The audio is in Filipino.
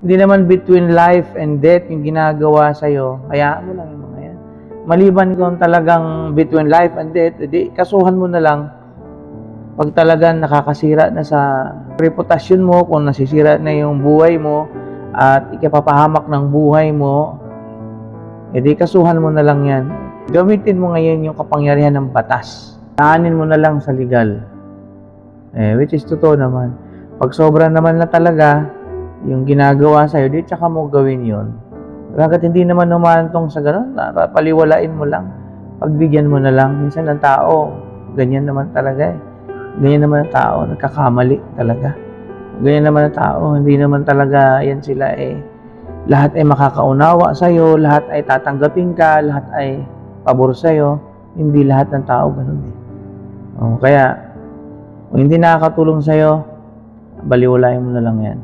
Hindi naman between life and death yung ginagawa sa'yo. Kaya mo lang yung mga yan. Maliban kung talagang between life and death, edi kasuhan mo na lang pag talagang nakakasira na sa reputasyon mo, kung nasisira na yung buhay mo, at ikapapahamak ng buhay mo, edi kasuhan mo na lang yan. Gamitin mo ngayon yung kapangyarihan ng batas. Daanin mo na lang sa legal. Eh, which is totoo naman. Pag sobra naman na talaga, yung ginagawa sa'yo, di tsaka mo gawin yon. Bakit hindi naman humantong sa ganun? Paliwalain mo lang. Pagbigyan mo na lang. Minsan ang tao, ganyan naman talaga eh. Ganyan naman ang tao, nagkakamali talaga. Ganyan naman ang tao, hindi naman talaga yan sila eh. Lahat ay makakaunawa sa'yo, lahat ay tatanggapin ka, lahat ay pabor sa'yo. Hindi lahat ng tao ganun eh. O, kaya, kung hindi nakakatulong sa'yo, baliwalain mo na lang yan.